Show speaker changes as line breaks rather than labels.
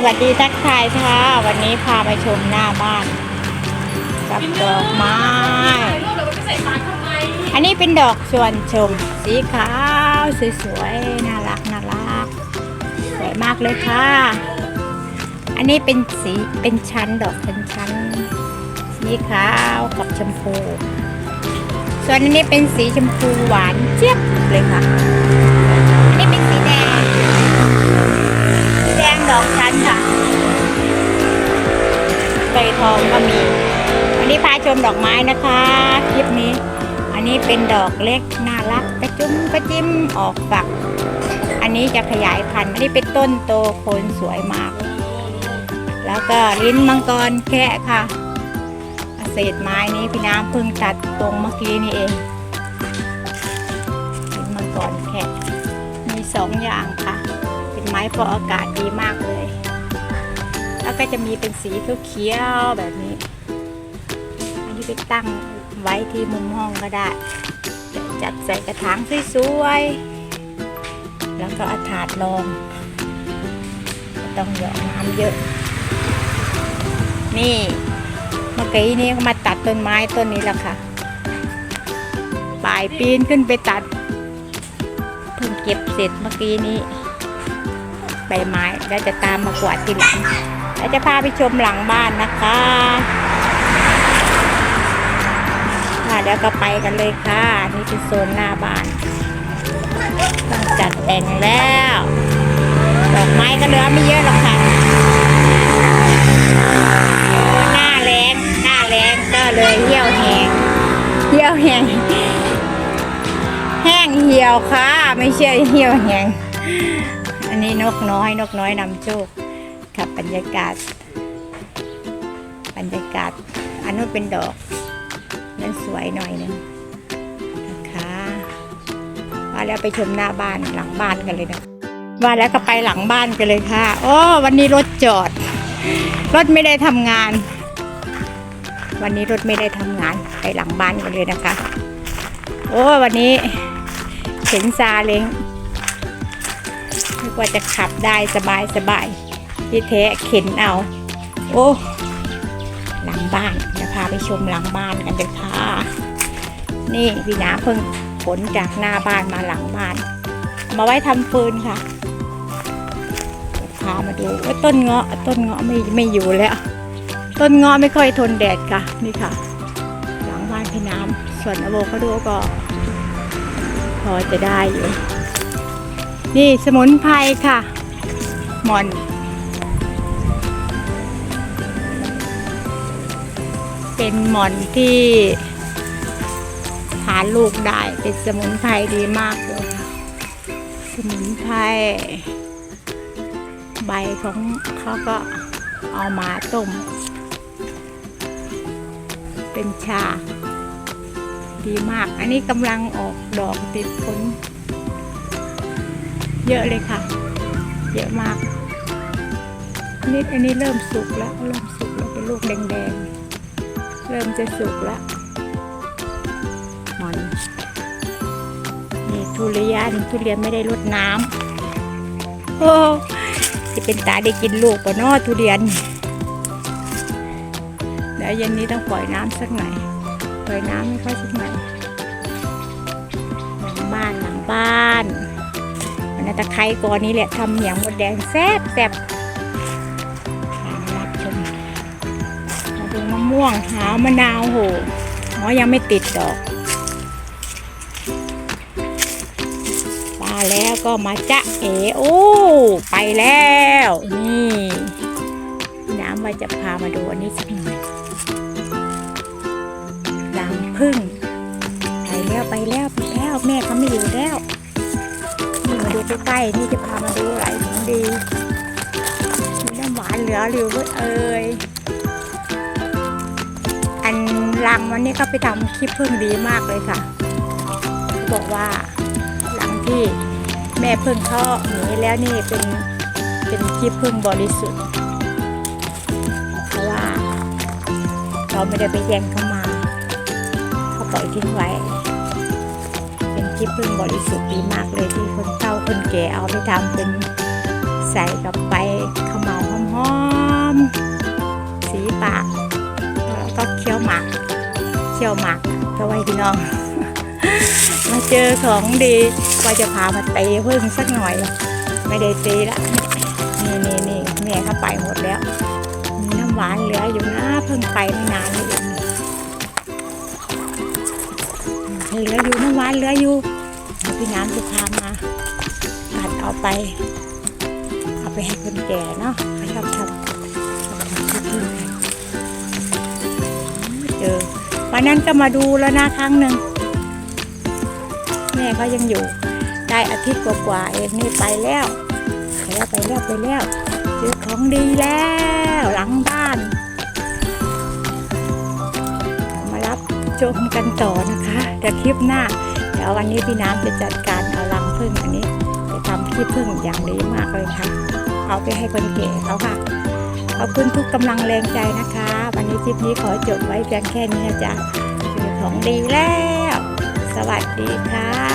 สวัสดีทักทายค่ะ วันนี้พาไปชมหน้าบ้านกับดอกไม้ อันนี้เป็นดอกชวนชม สีขาวสวยๆน่ารักน่ารักสวยมากเลยค่ะ อันนี้เป็นสีเป็นชั้นดอกเป็นชั้น สีขาวกับชมพู ส่วนอันนี้เป็นสีชมพูหวานเจี๊ยบเลยค่ะ ชมดอกไม้นะคะ คลิปนี้ อันนี้เป็นดอกเล็กน่ารักกระจุ้มกระจิ้มออกฝัก อันนี้จะขยายพันธุ์อันนี้เป็นต้นโตโคนสวยมาก แล้วก็ลิ้นมังกรแค่ค่ะเศษไม้นี้พี่น้ำเพิ่งตัดตรงเมื่อกี้นี่เองลิ้นมังกรแค่มีสองอย่างค่ะ เป็นไม้ฟอกอากาศดีมากเลย แล้วก็จะมีเป็นสีเขียวๆแบบนี้ ไปตั้งไว้ที่มุมห้องก็ได้ จัดใส่กระถางสวยๆ แล้วก็อาถาดรองต้องหยอกน้ำเยอะ นี่เมื่อกี้นี้มาตัดต้นไม้ต้นนี้แล้วค่ะปลายปีนขึ้นไปตัด เพิ่งเก็บเสร็จเมื่อกี้นี้ใบไม้แล้วจะตามมากวาดทีหลังแล้วจะพาไปชมหลังบ้านนะคะ ค่ะเดี๋ยวก็ไปกันเลยค่ะ นี่เป็นโซนหน้าบ้าน ต้องจัดแต่งแล้ว ดอกไม้ก็เหลือไม่เยอะหรอกค่ะหน้าแรงหน้าแรงก็เลยเหี่ยวแหงเหี่ยวแหงแห้งเหี่ยวค่ะ ไม่ใช่เหี่ยวแหงอันนี้นกน้อยนกน้อยนำโชคกับบรรยากาศ บรรยากาศ อันนู้นเป็นดอก นั่นสวยหน่อยนึงนะคะว่าแล้วไปชมหน้าบ้านหลังบ้านกันเลยนะว่าแล้วก็ไปหลังบ้านกันเลยค่ะ โอ้วันนี้รถจอด รถไม่ได้ทำงาน วันนี้รถไม่ได้ทำงานไปหลังบ้านกันเลยนะคะ โอ้วันนี้เห็นซาเล้งนึกว่าจะขับได้สบายสบายที่แท้เข็นเอา โอ้ บ้านจะพาไปชมหลังบ้านกันเลยค่ะ นี่พี่นาเพิ่งขนจากหน้าบ้านมาหลังบ้าน มาไว้ทำฟืนค่ะพามาดูว่าต้นเงาะต้นเงาะไม่ไม่อยู่แล้ว ต้นเงาะไม่ค่อยทนแดดค่ะ นี่ค่ะ หลังบ้านพี่น้ำส่วนอะโวคาโดก็ พอจะได้อยู่ นี่สมุนไพรค่ะหมอน เป็นหมอนที่ทานลูกได้เป็นสมุนไพรดีมากเลยค่ะสมุนไพรใบของเขาก็เอามาต้ม เป็นชา ดีมาก อันนี้กำลังออกดอกติดผล เยอะเลยค่ะ เยอะมากนนี้อันนี้เริ่มสุกแล้ว เริ่มสุกแล้วเป็นลูกแดงๆ เริ่มจะสุกแล้วหมอนนี่ทุเรียนทุเรียนไม่ได้รดน้ำโอ้จะเป็นตาได้กินลูกปะเนอทุเรียนเดี๋ยวเย็นนี้ต้องปล่อยน้ำสักหน่อยปล่อยน้ำให้เขาสักหน่อยหลังบ้านหลังบ้านวันนั้นตะไคร้กอนี้แหละทำเหนียงมดแดงแซ่บแซ่บ ม่วงหาวมะนาวโหหมอยังไม่ติดดอกมาแล้วก็มาจะเอโอ้ไปแล้ว นี่น้ำว่าจะพามาดูอันนี้สักหน่อยรังพึ่งไปแล้วไปแล้วไปแล้วแม่เขาไม่อยู่แล้วนี่มาดูใกล้ๆนี่จะพามาดูอะไรของดีมีน้ำหวานเหลืออยู่ด้วยเอ่ย อันรังวันนี้เขาไปทำคลิปพึ่งดีมากเลยค่ะเขาบอกว่าหลังที่แม่พึ่งเขาหนีแล้วนี่เป็นเป็นขี้พึ่งบริสุทธิ์เพราะว่าเราไม่ได้ไปแย่งเขามาเขาปล่อยทิ้งไว้ เป็นขี้พึ่งบริสุทธิ์ดีมากเลยที่คนเฒ่าคนแก่เอาไปทำเป็นใส่กับไปข ยวหมากเอาไว้พี่น้อง มาเจอของดีก็จะพามาตีพึ่งสักหน่อย ไม่ได้ตีละนี่นี่นี่แม่เขาไปหมดแล้ว มีน้ำหวานเหลืออยู่นะเพิ่งไปไม่นานนี่เองเหลืออยู่น้ำหวานเหลืออยู่พี่น้ำจะพามาตัดเอาไป เอาไปให้คนแก่เนาะเขาชอบทำชอบทำที่พึ่ง วันนั้นก็มาดูแล้วนะครั้งหนึ่งแม่เขายังอยู่ ได้อาทิตย์กว่าๆเองนี่ไปแล้วไปแล้วไปแล้วไปแล้วเจอของดีแล้วหลังบ้าน มารับชมกันต่อนะคะเดี๋ยวคลิปหน้าเดี๋ยววันนี้พี่น้ำจะจัดการเอารังผึ้งอันนี้จะทำขี้ผึ้งอย่างดีมากเลยค่ะ เอาไปให้คนแก่เขาค่ะ ขอบคุณทุกกำลังแรงใจนะคะ วันนี้คลิปนี้ขอจบไว้เพียงแค่นี้นะจ๊ะเจอของดีแล้ว สวัสดีค่ะ